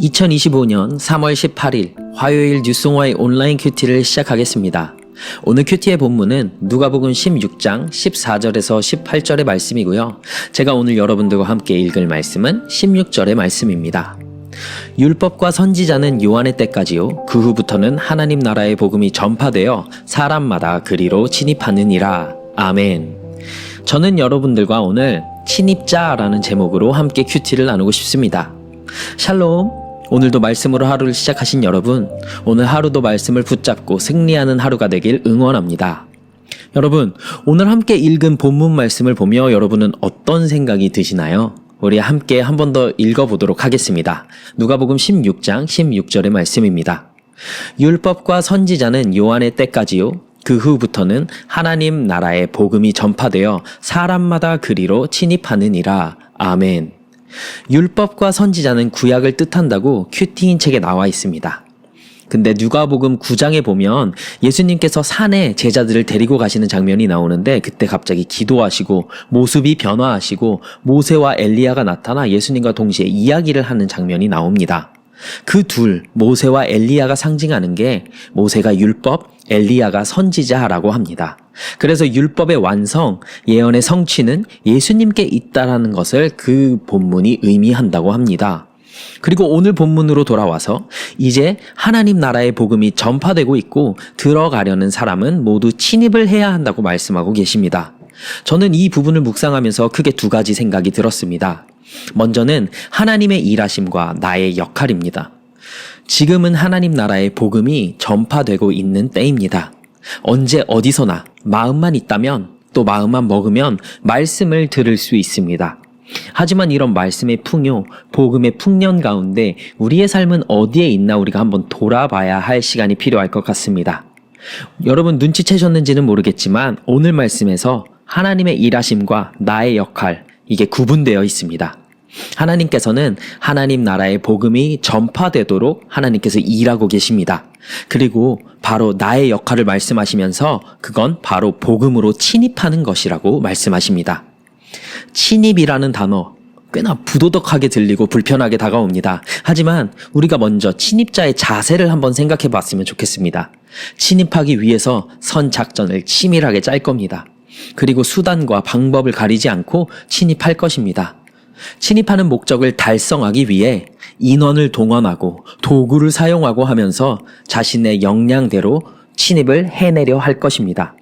2025년 3월 18일 화요일 뉴송화의 온라인 큐티를 시작하겠습니다. 오늘 큐티의 본문은 누가복음 16장 14절에서 18절의 말씀이고요. 제가 오늘 여러분들과 함께 읽을 말씀은 16절의 말씀입니다. 율법과 선지자는 요한의 때까지요. 그 후부터는 하나님 나라의 복음이 전파되어 사람마다 그리로 진입하느니라. 아멘. 저는 여러분들과 오늘 침입자라는 제목으로 함께 큐티를 나누고 싶습니다. 샬롬. 오늘도 말씀으로 하루를 시작하신 여러분, 오늘 하루도 말씀을 붙잡고 승리하는 하루가 되길 응원합니다. 여러분, 오늘 함께 읽은 본문 말씀을 보며 여러분은 어떤 생각이 드시나요? 우리 함께 한 번 더 읽어보도록 하겠습니다. 누가복음 16장 16절의 말씀입니다. 율법과 선지자는 요한의 때까지요. 그 후부터는 하나님 나라의 복음이 전파되어 사람마다 그리로 침입하느니라. 아멘. 율법과 선지자는 구약을 뜻한다고 큐티인 책에 나와 있습니다. 근데 누가복음 9장에 보면 예수님께서 산에 제자들을 데리고 가시는 장면이 나오는데 그때 갑자기 기도하시고 모습이 변화하시고 모세와 엘리야가 나타나 예수님과 동시에 이야기를 하는 장면이 나옵니다. 그 둘, 모세와 엘리야가 상징하는 게 모세가 율법, 엘리야가 선지자라고 합니다. 그래서 율법의 완성, 예언의 성취는 예수님께 있다라는 것을 그 본문이 의미한다고 합니다. 그리고 오늘 본문으로 돌아와서 이제 하나님 나라의 복음이 전파되고 있고 들어가려는 사람은 모두 침입을 해야 한다고 말씀하고 계십니다. 저는 이 부분을 묵상하면서 크게 두 가지 생각이 들었습니다. 먼저는 하나님의 일하심과 나의 역할입니다. 지금은 하나님 나라의 복음이 전파되고 있는 때입니다. 언제 어디서나 마음만 있다면 또 마음만 먹으면 말씀을 들을 수 있습니다. 하지만 이런 말씀의 풍요, 복음의 풍년 가운데 우리의 삶은 어디에 있나 우리가 한번 돌아봐야 할 시간이 필요할 것 같습니다. 여러분 눈치채셨는지는 모르겠지만 오늘 말씀에서 하나님의 일하심과 나의 역할, 이게 구분되어 있습니다. 하나님께서는 하나님 나라의 복음이 전파되도록 하나님께서 일하고 계십니다. 그리고 바로 나의 역할을 말씀하시면서 그건 바로 복음으로 침입하는 것이라고 말씀하십니다. 침입이라는 단어 꽤나 부도덕하게 들리고 불편하게 다가옵니다. 하지만 우리가 먼저 침입자의 자세를 한번 생각해 봤으면 좋겠습니다. 침입하기 위해서 선 작전을 치밀하게 짤 겁니다. 그리고 수단과 방법을 가리지 않고 침입할 것입니다. 침입하는 목적을 달성하기 위해 인원을 동원하고 도구를 사용하고 하면서 자신의 역량대로 침입을 해내려 할 것입니다.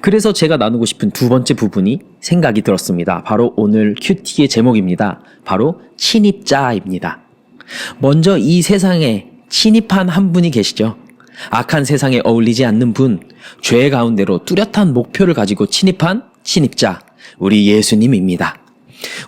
그래서 제가 나누고 싶은 두 번째 부분이 생각이 들었습니다. 바로 오늘 큐티의 제목입니다. 바로 침입자입니다. 먼저 이 세상에 침입한 한 분이 계시죠. 악한 세상에 어울리지 않는 분, 죄 가운데로 뚜렷한 목표를 가지고 침입한 침입자, 우리 예수님입니다.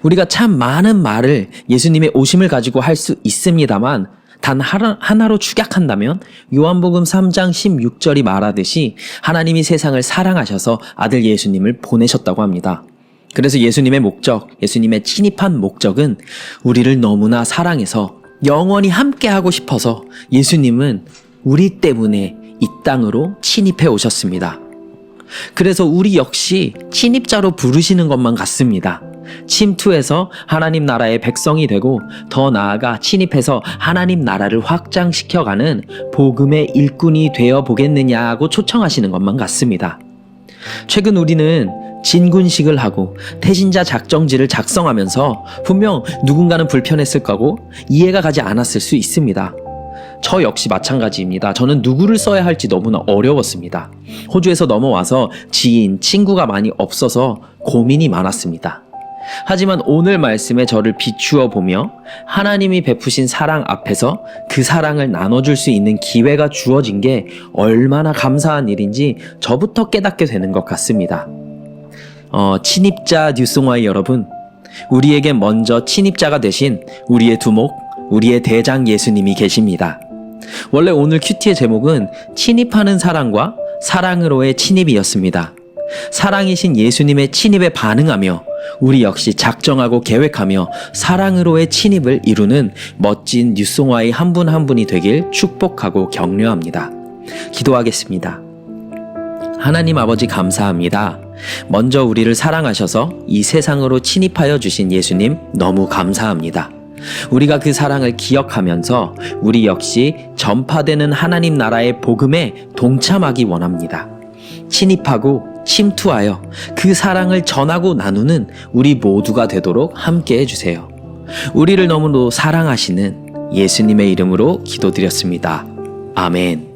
우리가 참 많은 말을 예수님의 오심을 가지고 할 수 있습니다만 단 하나 로 축약한다면 요한복음 3장 16절이 말하듯이 하나님이 세상을 사랑하셔서 아들 예수님을 보내셨다고 합니다. 그래서 예수님의 목적, 예수님의 침입한 목적은 우리를 너무나 사랑해서 영원히 함께하고 싶어서 예수님은 우리 때문에 이 땅으로 침입해 오셨습니다. 그래서 우리 역시 침입자로 부르시는 것만 같습니다. 침투해서 하나님 나라의 백성이 되고 더 나아가 침입해서 하나님 나라를 확장시켜가는 복음의 일꾼이 되어 보겠느냐고 초청하시는 것만 같습니다. 최근 우리는 진군식을 하고 태신자 작정지를 작성하면서 분명 누군가는 불편했을 거고 이해가 가지 않았을 수 있습니다. 저 역시 마찬가지입니다. 저는 누구를 써야 할지 너무나 어려웠습니다. 호주에서 넘어와서 지인, 친구가 많이 없어서 고민이 많았습니다. 하지만 오늘 말씀에 저를 비추어 보며 하나님이 베푸신 사랑 앞에서 그 사랑을 나눠줄 수 있는 기회가 주어진 게 얼마나 감사한 일인지 저부터 깨닫게 되는 것 같습니다. 어, 친입자 뉴송화의 여러분, 우리에게 먼저 친입자가 되신 우리의 두목, 우리의 대장 예수님이 계십니다. 원래 오늘 큐티의 제목은 침입하는 사랑과 사랑으로의 침입이었습니다. 사랑이신 예수님의 침입에 반응하며 우리 역시 작정하고 계획하며 사랑으로의 침입을 이루는 멋진 뉴송화의 한 분 한 분이 되길 축복하고 격려합니다. 기도하겠습니다. 하나님 아버지 감사합니다. 먼저 우리를 사랑하셔서 이 세상으로 침입하여 주신 예수님 너무 감사합니다. 우리가 그 사랑을 기억하면서 우리 역시 전파되는 하나님 나라의 복음에 동참하기 원합니다. 침입하고 침투하여 그 사랑을 전하고 나누는 우리 모두가 되도록 함께 해주세요. 우리를 너무도 사랑하시는 예수님의 이름으로 기도드렸습니다. 아멘.